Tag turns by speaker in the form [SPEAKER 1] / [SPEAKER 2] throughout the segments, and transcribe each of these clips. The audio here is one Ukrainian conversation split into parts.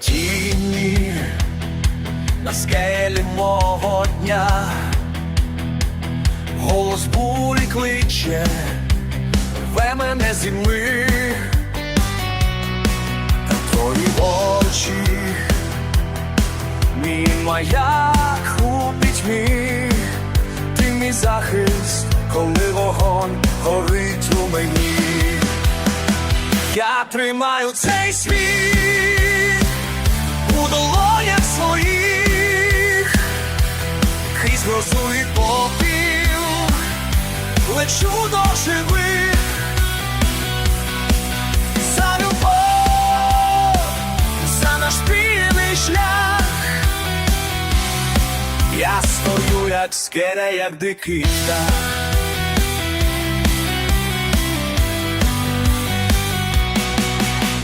[SPEAKER 1] тіні на скелі мого дня, голос бурі кличе, рве мене зі ми, та твої очі, мій маяк у пітьмі, ти мій захист, коли вогонь горить у мені. Я тримаю цей світ у долонях своїх, крізь грозу і попіл, лечу до живих за любов, за наш спільний шлях. Я стою, як скеля, як дикий.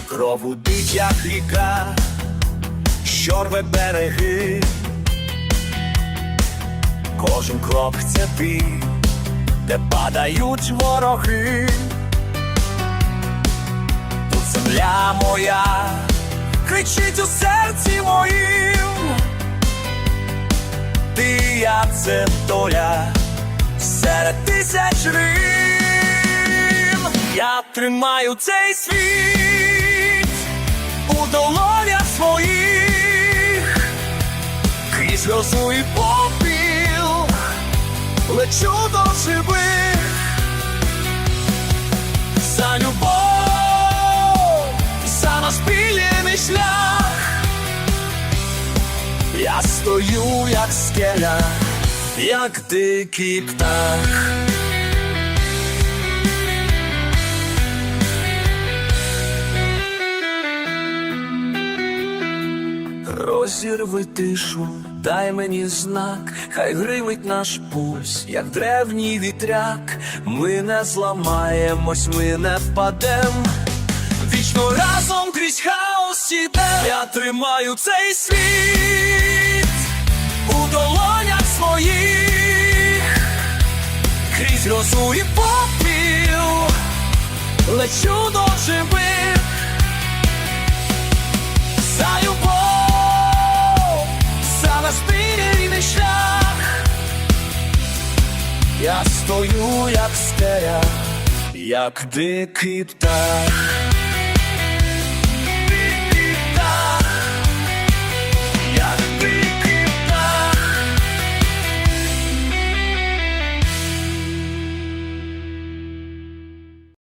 [SPEAKER 1] Кров удить, як ріка, що береги, кожен крок це бій, де падають вороги, тут земля моя, кричить у серці моїм, ти я це доля серед тисяч рим. Я тримаю цей світ у долонях своїх, грозу і попіл, лечу до живих за любов, за наш спільний шлях. Я стою, як скеля, як дикий птах. Розірви тишу, дай мені знак, хай гримить наш пульс, як древній вітряк. Ми не зламаємось, ми не впадем. Вічно разом крізь хаос ідем Я тримаю цей світ у долонях своїх, крізь грозу і попіл, лечу до живих Я стою, як скеля, як дикий птах.